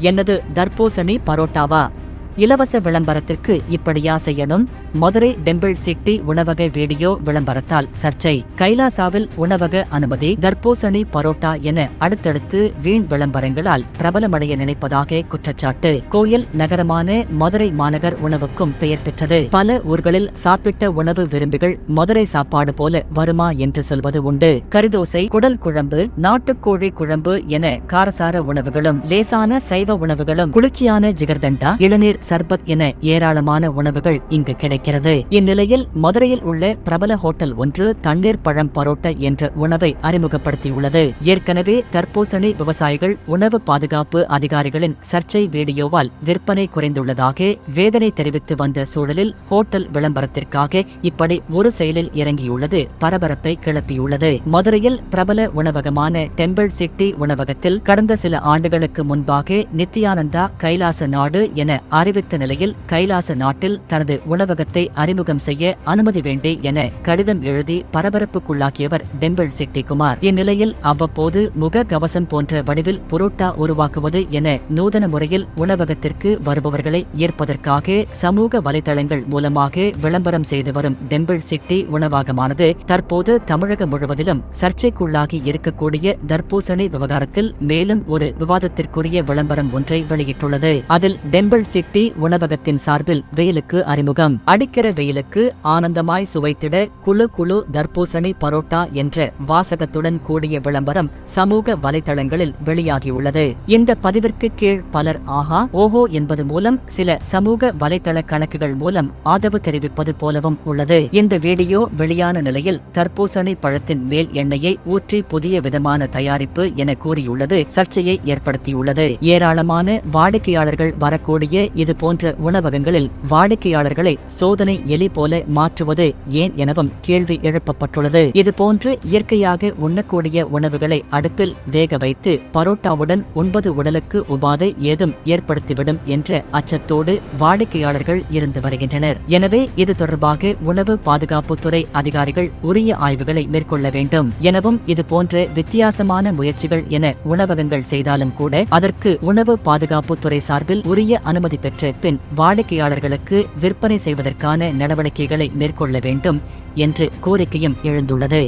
என்னது தர்பூசணி பரோட்டாவா? இலவச விளம்பரத்திற்கு இப்படியா செய்யணும் மதுரை டெம்பிள் சிட்டி உணவக வீடியோ விளம்பரத்தால் சர்ச்சை. கைலாசாவில் உணவக அனுமதி தர்பூசணி பரோட்டா என அடுத்தடுத்து வீண் விளம்பரங்களால் பிரபலமடைய நினைப்பதாக குற்றச்சாட்டு. கோயில் நகரமான மதுரை மாநகர் உணவுக்கும் பெயர் பெற்றது. பல ஊர்களில் சாப்பிட்ட உணவு விரும்பிகள் மதுரை சாப்பாடு போல வருமா என்று சொல்வது உண்டு. கரிதோசை குடல் குழம்பு நாட்டுக்கோழி குழம்பு என காரசார உணவுகளும் லேசான சைவ உணவுகளும் குளிர்ச்சியான ஜிகர்தண்டா இளநீர் சர்பத் என ஏராளமான உணவுகள் இங்கு கிடைக்கும். இருக்கிறது. இந்நிலையில் மதுரையில் உள்ள பிரபல ஹோட்டல் ஒன்று தண்ணீர் பழம் பரோட்டா என்ற உணவை அறிமுகப்படுத்தியுள்ளது. ஏற்கனவே தர்பூசணி விவசாயிகள் உணவு பாதுகாப்பு அதிகாரிகளின் சர்ச்சை வீடியோவால் விற்பனை குறைந்துள்ளதாக வேதனை தெரிவித்து வந்த சூழலில் ஹோட்டல் விளம்பரத்திற்காக இப்படி ஒரு செயலில் இறங்கியுள்ளது பரபரப்பை கிளப்பியுள்ளது. மதுரையில் பிரபல உணவகமான டெம்பிள் சிட்டி உணவகத்தில் கடந்த சில ஆண்டுகளுக்கு முன்பாக நித்யானந்தா கைலாச நாடு என அறிவித்த நிலையில் கைலாச நாட்டில் தனது உணவகத்தை அறிமுகம் செய்ய அனுமதி வேண்டே என கடிதம் எழுதி பரபரப்புக்குள்ளாக்கியவர் டெம்பிள் சிட்டிகுமார். இந்நிலையில் அவ்வப்போது முக கவசம் போன்ற வடிவில் புரோட்டா உருவாக்குவது என நூதன முறையில் உணவகத்திற்கு வருபவர்களை ஈர்ப்பதற்காக சமூக வலைதளங்கள் மூலமாக விளம்பரம் செய்து வரும் டெம்பிள் சிட்டி உணவகமானது தற்போது தமிழகம் முழுவதிலும் சர்ச்சைக்குள்ளாகி இருக்கக்கூடிய தர்பூசணி விவகாரத்தில் மேலும் ஒரு விவாதத்திற்குரிய விளம்பரம் ஒன்றை வெளியிட்டுள்ளது. அதில் டெம்பிள் சிட்டி உணவகத்தின் சார்பில் வெயிலுக்கு அறிமுகம். அடிக்கிற வெயிலுக்கு ஆனந்தமாய் சுவைத்திட குழு குழு தர்பூசணி பரோட்டா என்ற வாசகத்துடன் கூடிய விளம்பரம் சமூக வலைதளங்களில் வெளியாகியுள்ளது. இந்த பதிவிற்கு கீழ் பலர் ஆஹா ஓஹோ என்பது மூலம் சில சமூக வலைதள கணக்குகள் மூலம் ஆதரவு தெரிவிப்பது போலவும் உள்ளது. இந்த வீடியோ வெளியான நிலையில் தர்பூசணி பழத்தின் மேல் எண்ணெயை ஊற்றி புதிய விதமான தயாரிப்பு என கூறியுள்ளது சர்ச்சையை ஏற்படுத்தியுள்ளது. ஏராளமான வாடிக்கையாளர்கள் வரக்கூடிய இது போன்ற உணவகங்களில் வாடிக்கையாளர்களை சோதனை எலி போல மாற்றுவது ஏன் எனவும் கேள்வி எழுப்பப்பட்டுள்ளது. இதுபோன்று இயற்கையாக உண்ணக்கூடிய உணவுகளை அடுப்பில் வேக வைத்து பரோட்டாவுடன் உண்பது உடலுக்கு உபாதை ஏதும் ஏற்படுத்திவிடும் என்ற அச்சத்தோடு வாடிக்கையாளர்கள் இருந்து வருகின்றனர். எனவே இது தொடர்பாக உணவு பாதுகாப்புத்துறை அதிகாரிகள் உரிய ஆய்வுகளை மேற்கொள்ள வேண்டும். எனவும் இது போன்ற வித்தியாசமான முயற்சிகள் என உணவகங்கள் செய்தாலும் கூட அதற்கு உணவு பாதுகாப்புத்துறை சார்பில் உரிய அனுமதி பெற்ற பின் வாடிக்கையாளர்களுக்கு விற்பனை செய்வதற்கு செய்வதற்கான நடவடிக்கைகளை மேற்கொள்ள வேண்டும் என்று கோரிக்கையும் எழுந்துள்ளது.